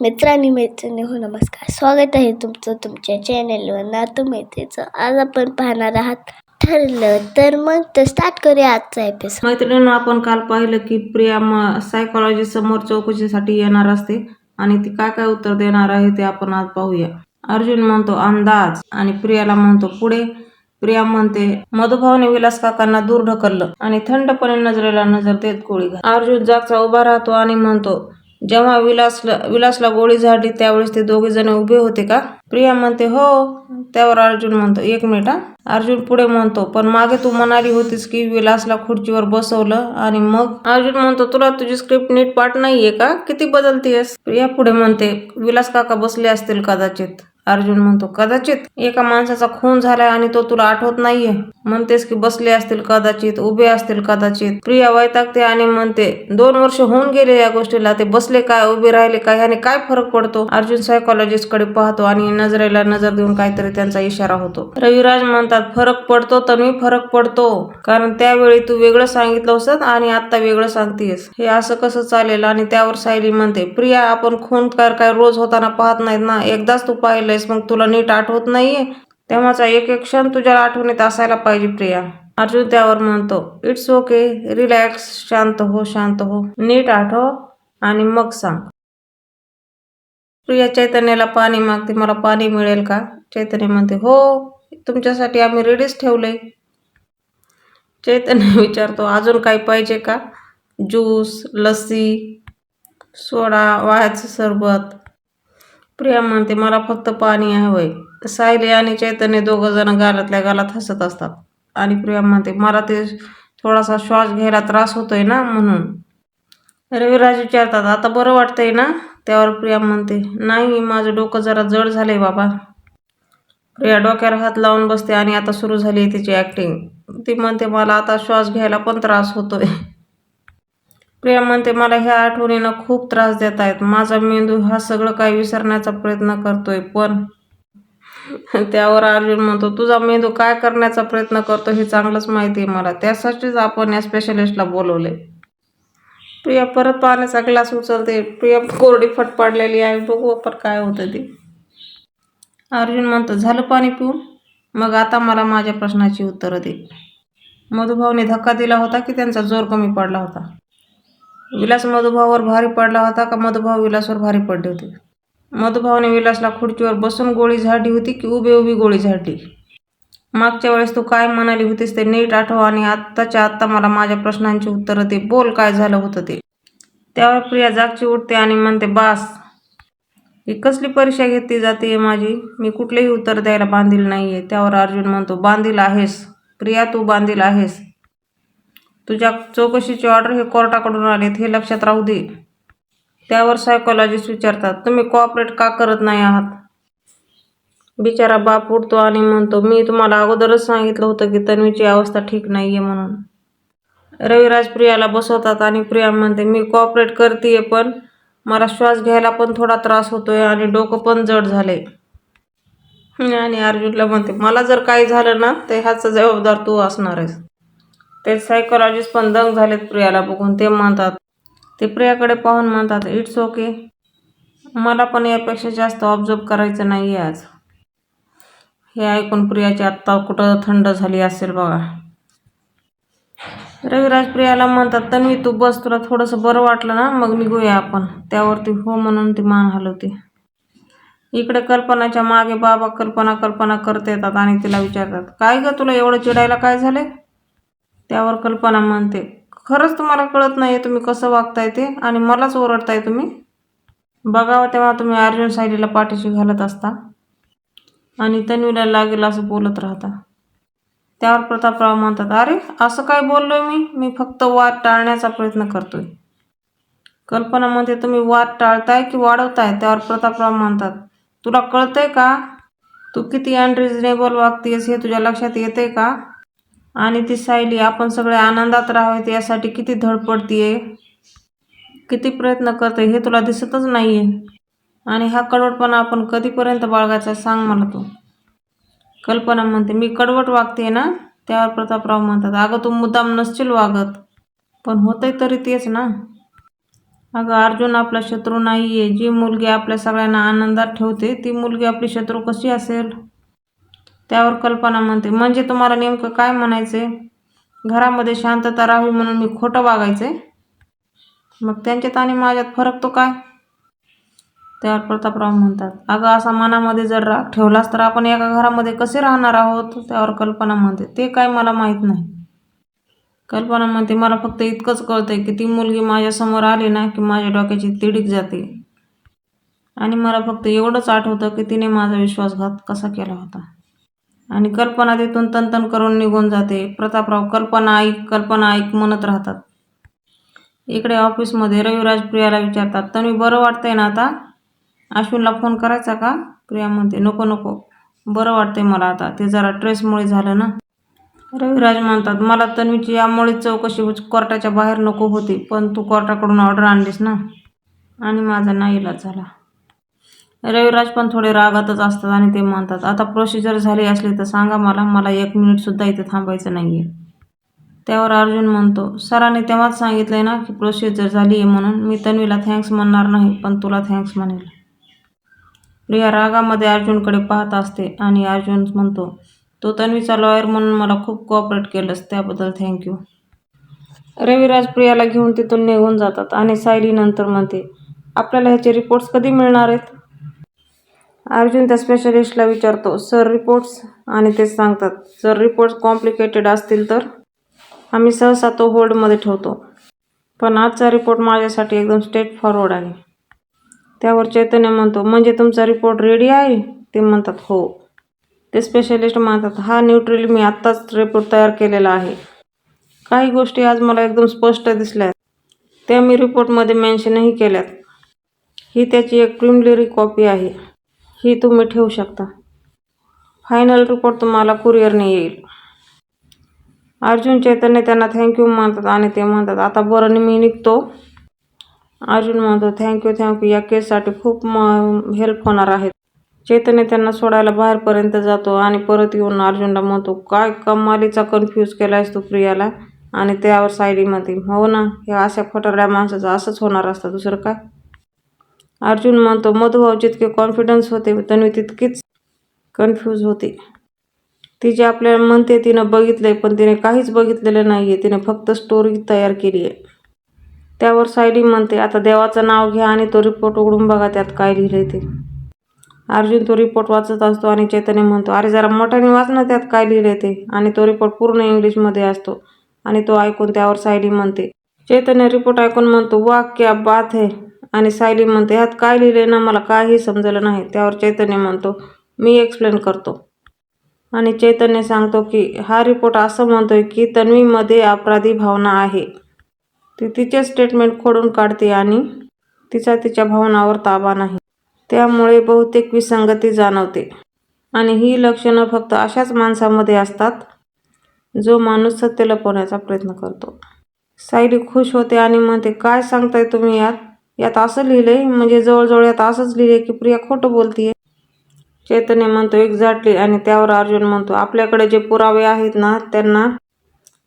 मित्रांनी मैत्रिणी हो नमस्कार. स्वागत आहे तुमचं तुमच्या चॅनलवर नातू मैत्रीचं आज आपण पाहणार आहात. ठरलं तर मग तर स्टार्ट करूया आजचा एपिसोड मैत्रिणींनो आपण काल पाहिलं की प्रिया म सायकोलॉजी समोर चौकशीसाठी येणार असते आणि ती काय काय उत्तर देणार आहे ते आपण आज पाहूया. अर्जुन म्हणतो अंदाज. आणि प्रियाला म्हणतो पुढे. प्रिया म्हणते मधुभावने विलास काकांना दूर ढकललं आणि थंडपणे नजरेला नजर देत गोळी अर्जुन जागचा उभा राहतो आणि म्हणतो जेव्हा विलासला विलासला गोळी झाडली त्यावेळेस ते दोघे जण उभे होते का? प्रिया म्हणते हो. त्यावर अर्जुन म्हणतो एक मिनिट हा. अर्जुन पुढे म्हणतो पण मागे तू म्हणाली होतीस की विलासला खुर्चीवर बसवलं आणि मग? अर्जुन म्हणतो तुला तुझी स्क्रिप्ट नीट पाठ नाहीये का? किती बदलतीयस? प्रिया पुढे म्हणते विलास काका बसले असतील कदाचित. अर्जुन म्हणतो कदाचित एका माणसाचा खून झालाय आणि तो तुला आठवत नाहीये. म्हणतेस की बसले असतील कदाचित उभे असतील कदाचित. प्रिया वैतागते आणि म्हणते दोन वर्ष होऊन गेले या गोष्टीला ते बसले काय उभे राहिले काय याने काय फरक पडतो? अर्जुन सायकोलॉजिस्टकडे पाहतो आणि नजरेला नजर देऊन काहीतरी त्यांचा इशारा होतो. रविराज म्हणतात फरक पडतो तर मी फरक पडतो कारण त्यावेळी तू वेगळं सांगितलं होतं आणि आता वेगळं सांगतेस. हे असं कसं चालेल? आणि त्यावर सायली म्हणते प्रिया आपण खून कर काय रोज होताना पाहत नाहीत ना? एकदाच तू वेळेस मग तुला नीट आठवत नाहीये? तेव्हाचा एक एक क्षण तुझ्या आठवणीत असायला पाहिजे प्रिया. अर्जुन त्यावर म्हणतो इट्स ओके रिलॅक्स शांत हो शांत हो. नीट आठव आणि मग सांग. प्रिया चैतन्याला पाणी मागते मला पाणी मिळेल का? चैतन्य म्हणते हो तुमच्यासाठी आम्ही रेडीच ठेवलंय. चैतन्य विचारतो अजून काही पाहिजे का? ज्यूस लस्सी सोडा वाह्याचं सरबत प्रिया म्हणते मला फक्त पाणी हवंय सायली आणि चैतन्य दोघं जण गालातल्या गालात हसत असतात. आणि प्रिया म्हणते मला ते थोडासा श्वास घ्यायला त्रास होतोय ना म्हणून. रविराज विचारतात आता बरं वाटतंय ना? त्यावर प्रिया म्हणते नाही माझं डोकं जरा जड झालंय बाबा. प्रिया डोक्यावर हात लावून बसते आणि आता सुरू झाली आहे तिची ॲक्टिंग ती म्हणते मला आता श्वास घ्यायला पण त्रास होतोय. प्रिया म्हणते मला ह्या आठवणीनं खूप त्रास देत आहेत. माझा मेंदू हा सगळं काही विसरण्याचा प्रयत्न करतोय पण त्यावर अर्जुन म्हणतो तुझा मेंदू काय करण्याचा प्रयत्न करतो हे चांगलंच माहिती आहे मला. त्यासाठीच आपण या स्पेशलिस्टला बोलवले प्रिया परत पाण्याचा ग्लास उचलते. प्रिया कोरडी फट पाडलेली आहे. बघू आपण काय होतं ते. अर्जुन म्हणतो झालं पाणी पिऊन? मग आता मला माझ्या प्रश्नाची उत्तरं दे. मधुभावने धक्का दिला होता की त्यांचा जोर कमी पडला होता? विलास मधुभावावर भारी पडला होता का मधुभाव विलासवर भारी पडले होते? मधुभावाने विलासला खुर्चीवर बसून गोळी झाडली होती की उभी उभी गोळी झाडली? मागच्या वेळेस तू काय म्हणाली होतीस ते नीट आठव आणि आत्ताच्या आत्ता मला माझ्या प्रश्नांची उत्तरं दे. बोल काय झालं होतं ते? त्यावर प्रिया जागची उठते आणि म्हणते बास ही कसली परीक्षा घेतली जाते माझी? मी कुठलेही उत्तर द्यायला बांधील नाही आहे त्यावर अर्जुन म्हणतो बांधील आहेस. प्रिया तू बांधील आहेस. तुझ्या चौकशीची ऑर्डर हे कोर्टाकडून आलेत हे लक्षात राहू दे. त्यावर सायकोलॉजिस्ट विचारतात तुम्ही कोऑपरेट का करत नाही आहात? बिचारा बाप उठतो आणि म्हणतो मी तुम्हाला अगोदरच सांगितलं होतं की तन्वीची अवस्था ठीक नाही आहे म्हणून. रविराज प्रियाला बसवतात आणि प्रिया म्हणते मी कॉपरेट करते पण मला श्वास घ्यायला पण थोडा त्रास होतोय आणि डोकं पण जड झाले आणि अर्जुनला म्हणते मला जर काही झालं ना तर ह्याचा जबाबदार तू असणार आहेस. ते सायकोलॉजिस्ट पण दंग झालेत प्रियाला बघून. ते म्हणतात ते प्रियाकडे पाहून म्हणतात इट्स ओके मला पण यापेक्षा जास्त ऑब्झर्व करायचं नाही आहे आज. हे ऐकून प्रियाची आत्ता कुठं थंड झाली असेल बघा. रविराज प्रियाला म्हणतात तन्वी तू बस तुला थोडंसं बरं वाटलं ना मग निघूया आपण. त्यावरती हो म्हणून ती मान हलवते. इकडे कल्पनाच्या मागे बाबा कल्पना कल्पना करत येतात आणि तिला विचारतात काय ग तुला एवढं चिडायला काय झाले त्यावर कल्पना म्हणते. खरंच तुम्हाला कळत नाही तुम्ही कसं वागताय ते आणि मलाच ओरडताय तुम्ही? बघावं तेव्हा तुम्ही अर्जुन सायलीला पाठीशी घालत असता आणि तन्वीला लागेल असं बोलत राहता. त्यावर प्रतापराव म्हणतात अरे असं काय बोललोय मी? मी फक्त वाद टाळण्याचा प्रयत्न करतोय. कल्पना म्हणते तुम्ही वाद टाळताय की वाढवताय? त्यावर प्रतापराव म्हणतात तुला कळतंय का? तू किती अनरिजनेबल वागतेस हे तुझ्या लक्षात येते का? आणि ती सायली आपण सगळे आनंदात राहावेत यासाठी किती धडपडतीये किती प्रयत्न करते हे तुला दिसतच नाहीये. आणि हा कडवटपणा आपण कधीपर्यंत बाळगायचा सांग मला तू. कल्पना म्हणते मी कडवट वागते ना? त्यावर प्रतापराव म्हणतात अगं तू मुद्दाम नसशील वागत. पण होतंय तरी तेच ना. अगं अर्जुन आपला शत्रू नाही आहे जी मुलगी आपल्या सगळ्यांना आनंदात ठेवते ती मुलगी आपली शत्रू कशी असेल? त्यावर कल्पना म्हणते. म्हणजे तुम्हाला नेमकं काय म्हणायचंय? घरामध्ये शांतता राहावी म्हणून मी खोटं वागायचंय? मग त्यांच्यात आणि माझ्यात फरक तो काय? त्यावर प्रतापराव म्हणतात. अगं असा मनामध्ये जर राग ठेवलास तर आपण एका घरामध्ये कसे राहणार आहोत? त्यावर कल्पना म्हणते. ते काय मला माहीत नाही. कल्पना म्हणते मला फक्त इतकंच कळतंय की ती मुलगी माझ्यासमोर आली ना की माझ्या डोक्याची तिडीक जाते. आणि मला फक्त एवढंच आठवतं की तिने माझा विश्वासघात कसा केला होता. आणि कल्पना तिथून तनतन करून निघून जाते. प्रतापराव कल्पना ऐक कल्पना ऐक म्हणत राहतात. इकडे ऑफिसमध्ये रविराज प्रियाला विचारतात तन्वी बरं वाटतंय ना आता? अश्विनला फोन करायचा का? प्रिया म्हणते नको नको. बरं वाटतंय मला आता. ते जरा ट्रेसमुळे झालं ना. रविराज म्हणतात मला तन्वीची यामुळे चौकशी कोर्टाच्या बाहेर नको होती. पण तू कोर्टाकडून ऑर्डर आणलीस ना? आणि माझा नाईलाज झाला. रविराज पण थोडे रागातच असतात आणि ते म्हणतात आता प्रोसिजर झाली असली तर सांगा मला मला एक मिनिटसुद्धा इथे थांबायचं नाही आहे त्यावर अर्जुन म्हणतो सरांनी तेव्हाच सांगितलंय ना की प्रोसिजर झाली आहे म्हणून. मी तन्वीला थँक्स म्हणणार नाही पण तुला थँक्स म्हणेल. प्रिया रागामध्ये अर्जुनकडे पाहत असते आणि अर्जुन म्हणतो तो तन्वीचा लॉयर म्हणून मला खूप कोऑपरेट केलंस त्याबद्दल थँक्यू रविराज प्रियाला घेऊन तिथून निघून जातात आणि सायली नंतर म्हणते आपल्याला ह्याचे रिपोर्ट्स कधी मिळणार आहेत? अर्जुन त्या स्पेशलिस्टला विचारतो सर रिपोर्ट्स आणि ते सांगतात जर रिपोर्ट्स कॉम्प्लिकेटेड असतील तर? आम्ही सहसा तो होल्डमध्ये ठेवतो. पण आजचा रिपोर्ट माझ्यासाठी एकदम स्ट्रेट फॉरवर्ड आहे. त्यावर चैतन्य म्हणतो म्हणजे तुमचा रिपोर्ट रेडी आहे? ते म्हणतात हो. ते स्पेशलिस्ट म्हणतात हा न्यूट्रिल मी आत्ताच रिपोर्ट तयार केलेला आहे. काही गोष्टी आज मला एकदम स्पष्ट दिसल्या त्या मी रिपोर्टमध्ये मेन्शनही केल्यात. ही त्याची एक प्रिमिलरी कॉपी आहे. ही तुम्ही ठेवू शकता. फायनल रिपोर्ट तुम्हाला कुरिअरने येईल. अर्जुन चैतन्य त्यांना थँक्यू म्हणतात आणि ते म्हणतात आता बरं मी निघतो. अर्जुन म्हणतो थँक्यू थँक्यू या केससाठी खूप म हेल्प होणार आहेत. चैतन्य त्यांना सोडायला बाहेरपर्यंत जातो आणि परत येऊन अर्जुनला म्हणतो काय कमालीचा कन्फ्यूज केलायस तू प्रियाला? आणि त्यावर सायडी म्हणते हो ना हे अशा फटरड्या माणसाचं असंच होणार असतं. दुसरं काय? अर्जुन म्हणतो मधुभाव जितके कॉन्फिडन्स होते तन्वी तितकीच कन्फ्यूज होती. ती जे आपल्याला म्हणते तिनं बघितलंय पण तिने काहीच बघितलेलं नाही आहे तिने फक्त स्टोरी तयार केली आहे त्यावर सायली म्हणते आता देवाचं नाव घ्या आणि तो रिपोर्ट उघडून बघा त्यात काय लिहिलंय ते. अर्जुन तो रिपोर्ट वाचत असतो आणि चैतन्य म्हणतो अरे जरा मोठ्याने वाच ना त्यात काय लिहिलंय ते. आणि तो रिपोर्ट पूर्ण इंग्लिशमध्ये असतो. आणि तो ऐकून त्यावर सायली म्हणते चैतन्य रिपोर्ट ऐकून म्हणतो वा क्या बात है. आणि सायली म्हणते ह्यात काय लिहिले ना मला काही समजलं नाही. त्यावर चैतन्य म्हणतो मी एक्सप्लेन करतो. आणि चैतन्य सांगतो की हा रिपोर्ट असं म्हणतोय की तन्वीमध्ये अपराधी भावना आहे. ती तिचे स्टेटमेंट खोडून काढते आणि तिचा तिच्या भावनावर ताबा नाही. त्यामुळे बहुतेक विसंगती जाणवते. आणि ही लक्षणं फक्त अशाच माणसामध्ये असतात जो माणूस सत्य लपवण्याचा प्रयत्न करतो. सायली खुश होते आणि म्हणते काय सांगताय तुम्ही यात? यात असं लिहिलंय म्हणजे जवळजवळ यात असंच लिहिलंय की प्रिया खोटं बोलतीये. चैतन्य म्हणतो एक्झॅक्टली आणि त्यावर अर्जुन म्हणतो आपल्याकडे जे पुरावे आहेत ना त्यांना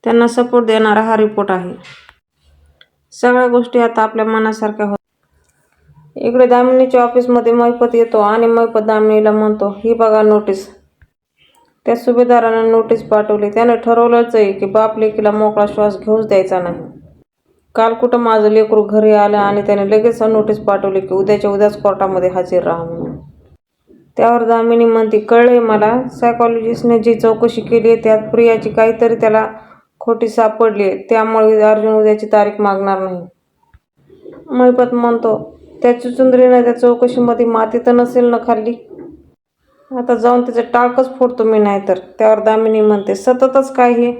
त्यांना सपोर्ट देणारा हा रिपोर्ट आहे. सगळ्या गोष्टी आता आपल्या मनासारख्या होत. इकडे दामिनीच्या ऑफिसमध्ये मैपत येतो आणि मैपत दामिनीला म्हणतो ही बघा नोटीस त्या सुभेदारानं नोटीस पाठवली. त्याने ठरवलंच आहे की बाप लेकीला मोकळा श्वास घेऊच द्यायचा नाही. काल कुठं माझं लेकरू घरी आलं आणि त्याने लगेच नोटीस पाठवली की उद्याच्या उद्याच कोर्टामध्ये हजर राहा म्हणून. त्यावर दामिनी म्हणते कळले मला सायकॉलॉजिस्टने जी चौकशी केली आहे त्यात प्रियाची काहीतरी त्याला खोटी सापडली आहे. त्यामुळे अर्जुन उद्याची तारीख मागणार नाही. मैपत म्हणतो त्या चुंदरीनं त्या चौकशीमध्ये माती तर नसेल ना खाल्ली? आता जाऊन त्याचं टाळकच फोडतो मी नाही तर त्यावर दामिनी म्हणते सततच काय हे?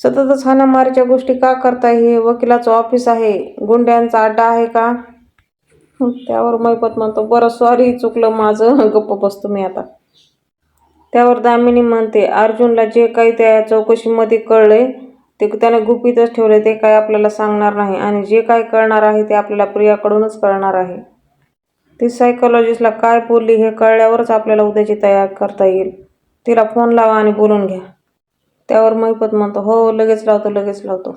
सततच हाणामारीच्या गोष्टी का करताय हे? वकिलाचं ऑफिस आहे. गुंड्यांचा अड्डा आहे का? त्यावर मैपत म्हणतो बरं सॉरी चुकलं माझं. गप्प बसतो मी आता. त्यावर दामिनी म्हणते अर्जुनला जे काही त्या चौकशीमध्ये कळले ते त्याने गुपितच ठेवले ते काय आपल्याला सांगणार नाही आणि जे काय कळणार आहे ते आपल्याला प्रियाकडूनच कळणार आहे. ती सायकोलॉजिस्टला काय बोलली हे कळल्यावरच आपल्याला उद्याची तयार करता येईल. तिला फोन लावा आणि बोलून घ्या. त्यावर महिपत म्हणतो हो लगेच लावतो लगेच लावतो.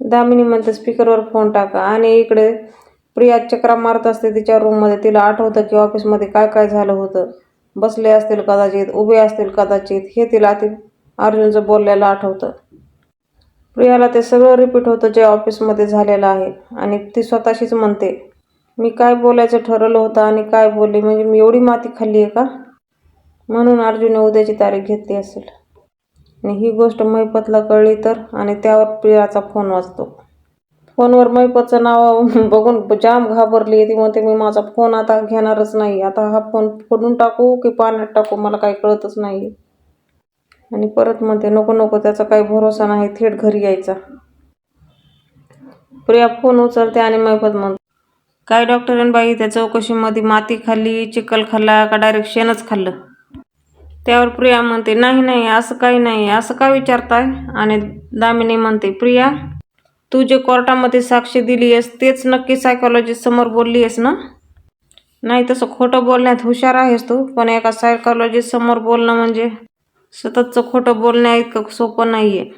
दामिनी म्हणते स्पीकरवर फोन टाका. आणि इकडे प्रिया चक्रा मारत असते तिच्या रूममध्ये तिला आठवतं की ऑफिसमध्ये काय काय झालं होतं. बसले असतील कदाचित उभे असतील कदाचित. हे तिला ती अर्जुनचं बोललेलं आठवतं. प्रियाला ते सगळं रिपीट होतं जे ऑफिसमध्ये झालेलं आहे. आणि ती स्वतःशीच म्हणते मी काय बोलायचं ठरवलं होतं आणि काय बोलले? म्हणजे मी एवढी माती खाल्ली आहे का? म्हणून अर्जुनने उद्याची तारीख घेतली असेल. आणि ही गोष्ट मैपतला कळली तर आणि त्यावर प्रियाचा फोन वाजतो. फोनवर मैपतचं नाव बघून जाम घाबरली ती. म्हणते मी माझा फोन आता घेणारच नाही. आता हा फोन फोडून टाकू की पाण्यात टाकू? मला काही कळतच नाही. आणि परत म्हणते नको नको त्याचा काही भरोसा नाही. थेट घरी यायचा. प्रिया फोन उचलते आणि मैपत म्हणते काय डॉक्टरांबाई त्या चौकशीमध्ये माती खाल्ली चिखल खाल्ला का डायरेक्ट शेणच खाल्लं? त्यावर प्रिया म्हणते नाही नाही असं काही नाही असं का विचारताय? आणि दामिनी म्हणते प्रिया तू जे कोर्टामध्ये साक्षी दिली आहेस तेच नक्की सायकॉलॉजिस्ट समोर बोलली आहेस ना? नाही तसं खोटं बोलण्यात हुशार आहेस तू पण एका सायकॉलॉजिस्ट समोर बोलणं म्हणजे सततचं खोटं बोलण्या इतकं सोपं नाही आहे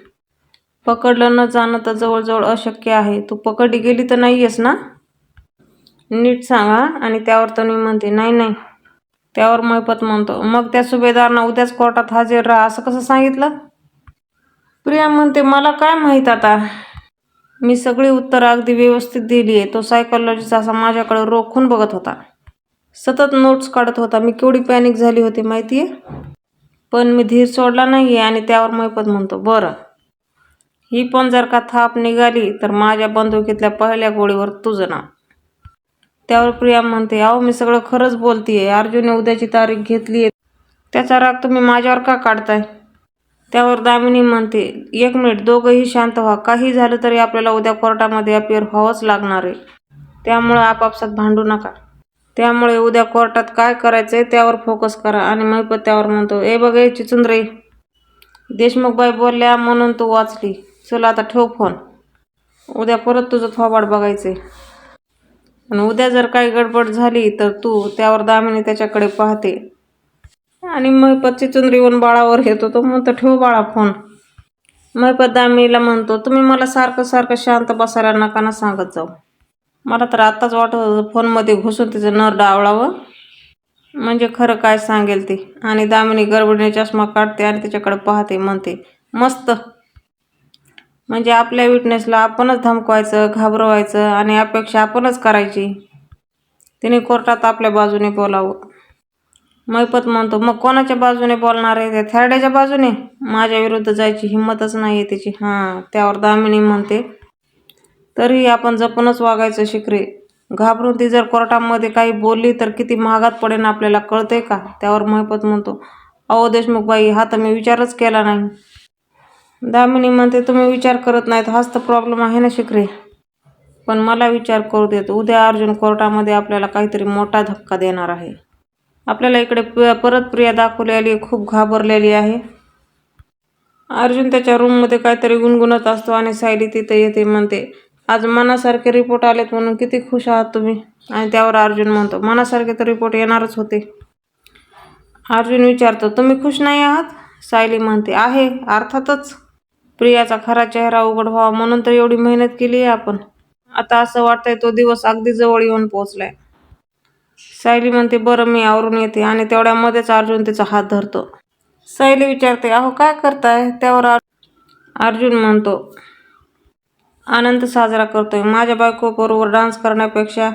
पकडलं न जाणं तर जवळजवळ अशक्य आहे. तू पकडली गेली तर नाही आहेस ना? नीट सांगा आणि त्यावर तन्वी म्हणते नाही नाही त्यावर मैपत म्हणतो. मग त्या सुभेदारना उद्याच कोर्टात हजर राहा असं कसं सांगितलं? प्रिया म्हणते मला काय माहीत आता? मी सगळी उत्तरं अगदी व्यवस्थित दिली आहे. तो सायकोलॉजीचा असा माझ्याकडे रोखून बघत होता. सतत नोट्स काढत होता. मी केवढी पॅनिक झाली होती माहिती आहे पण मी धीर सोडला नाही आहे आणि त्यावर मैपत म्हणतो बरं. ही पण जर का थाप निघाली तर माझ्या बंदुकीतल्या पहिल्या गोळीवर तुझं नाव. त्यावर प्रिया म्हणते अहो मी सगळं खरंच बोलतीये. अर्जुनने उद्याची तारीख घेतली आहे त्याचा राग तुम्ही माझ्यावर का काढताय? त्यावर दामिनी म्हणते एक मिनिट दोघंही शांत व्हा. काही झालं तरी आपल्याला उद्या कोर्टामध्ये अपिअर व्हावंच लागणार आहे. त्यामुळं आपापसात भांडू नका. त्यामुळे उद्या कोर्टात काय करायचं आहे त्यावर फोकस करा. आणि महिपत त्यावर म्हणतो ए बघ ए चिचुंद्रे देशमुखबाई बोलल्या म्हणून तू वाचली. चला आता ठेव फोन उद्या परत तुझं थोबाड आहे आणि उद्या जर काही गडबड झाली तर तू त्यावर दामिनी त्याच्याकडे पाहते. आणि महिपतची चिचुंद्री येऊन बाळावर घेतो तो म्हणतो ठेव बाळा फोन. महिपत दामिनीला म्हणतो तुम्ही मला सारखं सारखं शांत बसायला नका ना सांगत जाऊ. मला तर आत्ताच वाटत होतं फोनमध्ये घुसून तिचं नर डावळावं. म्हणजे खरं काय सांगेल ती? आणि दामिनी गडबडीने चष्मा काढते आणि तिच्याकडे पाहते म्हणते मस्त. म्हणजे आपल्या विटनेसला आपणच धमकवायचं घाबरवायचं आणि अपेक्षा आपणच करायची. तिने कोर्टात आपल्या बाजूने बोलावं. मैपत म्हणतो मग कोणाच्या बाजूने बोलणार आहे? त्या थर्ड्याच्या बाजूने? माझ्या विरुद्ध जायची हिंमतच नाही आहे त्याची हां त्यावर दामिनी म्हणते तरीही आपण जपूनच वागायचं शिकरे घाबरून ती जर कोर्टामध्ये काही बोलली तर किती महागात पडेन आपल्याला कळते का? त्यावर महिपत म्हणतो अहो देशमुखबाई हा तर मी विचारच केला नाही. दामिनी म्हणते तुम्ही विचार करत नाहीत. हाच तर प्रॉब्लेम आहे ना शिकरे पण मला विचार करू देत. उद्या अर्जुन कोर्टामध्ये आपल्याला काहीतरी मोठा धक्का देणार आहे. आपल्याला इकडे प- परत प्रिया दाखवलेली खूप घाबरलेली आहे. अर्जुन त्याच्या रूममध्ये काहीतरी गुणगुणत असतो आणि सायली तिथे येते म्हणते आज मनासारखे रिपोर्ट आलेत म्हणून किती खुश आहात तुम्ही? आणि त्यावर अर्जुन म्हणतो मनासारखे तर रिपोर्ट येणारच होते. अर्जुन विचारतो तुम्ही खुश नाही आहात? सायली म्हणते आहे अर्थातच. प्रियाचा खरा चेहरा उघड व्हावा म्हणून तर एवढी मेहनत केली आहे आपण. आता असं वाटतंय तो दिवस अगदी जवळ येऊन पोहोचलाय. सायली म्हणते बरं मी आवरून येते. आणि तेवढ्यामध्येच अर्जुन तिचा हात धरतो. सायली विचारते अहो काय करताय? त्यावर अर्जुन म्हणतो आनंद साजरा करतोय. माझ्या बायको बरोबर डान्स करण्यापेक्षा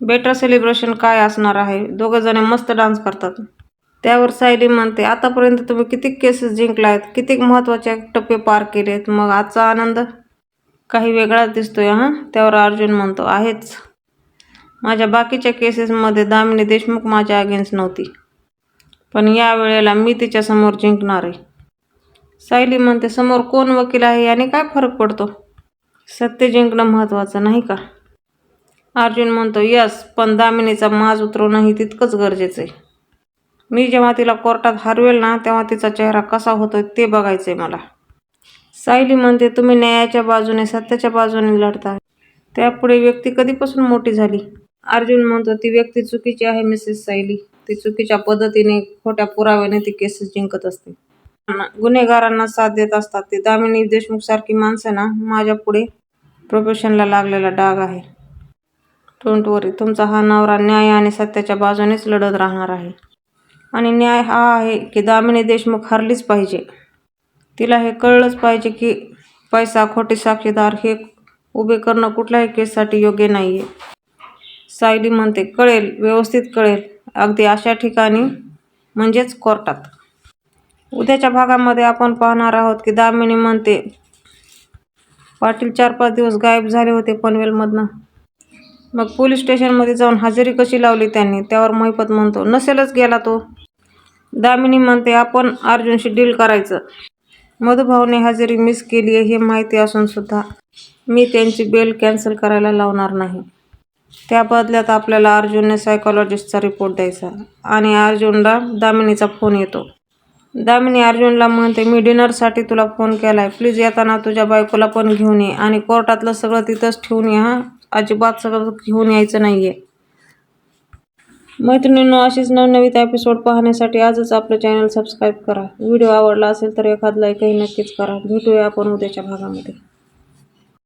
बेटर सेलिब्रेशन काय असणार आहे? दोघं जण मस्त डान्स करतात. त्यावर सायली म्हणते आतापर्यंत तुम्ही किती केसेस जिंकलायत? किती महत्त्वाचे टप्पे पार केलेत? मग आजचा आनंद काही वेगळाच दिसतोय हां? त्यावर अर्जुन म्हणतो आहेच. माझ्या बाकीच्या केसेसमध्ये दामिनी देशमुख माझ्या अगेन्स्ट नव्हती. पण या वेळेला मी तिच्यासमोर जिंकणार आहे. सायली म्हणते समोर कोण वकील आहे याने काय फरक पडतो? सत्य जिंकणं महत्त्वाचं नाही का? अर्जुन म्हणतो यस पण दामिनीचा माज उतरवणंही तितकंच गरजेचं आहे. मी जेव्हा तिला कोर्टात हरवेल ना तेव्हा तिचा चेहरा कसा होतो ते बघायचंय मला. सायली म्हणते तुम्ही न्यायाच्या बाजूने सत्याच्या बाजूने लढता त्यापुढे व्यक्ती कधीपासून मोठी झाली? अर्जुन म्हणतो ती व्यक्ती चुकीची आहे मिसेस सायली. ती चुकीच्या पद्धतीने खोट्या पुराव्याने ती केसेस जिंकत असते. गुन्हेगारांना साथ देत असतात. ती दामिनी देशमुख सारखी माणसं ना माझ्या पुढे प्रोफेशनला लागलेला डाग आहे. डोंट वरी तुमचा हा नवरा न्याय आणि सत्याच्या बाजूनेच लढत राहणार आहे. आणि न्याय हा आहे की दामिनी देशमुख हरलीच पाहिजे. तिला हे कळलंच पाहिजे की पैसा खोटे साक्षीदार हे उभे करणं कुठल्याही केससाठी योग्य नाही आहे सायली म्हणते कळेल व्यवस्थित कळेल. अगदी अशा ठिकाणी म्हणजेच कोर्टात. उद्याच्या भागामध्ये आपण पाहणार आहोत की दामिनी म्हणते पाटील चार पाच दिवस गायब झाले होते पनवेलमधनं. मग पोलीस स्टेशनमध्ये जाऊन हजेरी कशी लावली त्यांनी? त्यावर महिपत म्हणतो नसेलच गेला तो. दामिनी म्हणते आपण अर्जुनशी डील करायचं. मधुभाऊने हजेरी मिस केली आहे हे माहिती असून सुद्धा मी त्यांची बेल कॅन्सल करायला लावणार नाही. त्या बदल्यात आपल्याला अर्जुनने सायकोलॉजिस्टचा रिपोर्ट द्यायचा आणि अर्जुनला दामिनीचा फोन येतो. दामिनी अर्जुनला म्हणते मी डिनरसाठी तुला फोन केला आहे प्लीज येताना तुझ्या बायकोला पण घेऊन ये आणि कोर्टातलं सगळं तिथंच ठेवून ये हां. अजिबात सगळं घेऊन यायचं नाही आहे मैत्रिणींनो अशीच नवनवीन एपिसोड पाहण्यासाठी आजच आपलं चॅनल सबस्क्राईब करा. व्हिडिओ आवडला असेल तर एखाद लाईकही नक्कीच करा. भेटूया आपण उद्याच्या भागामध्ये.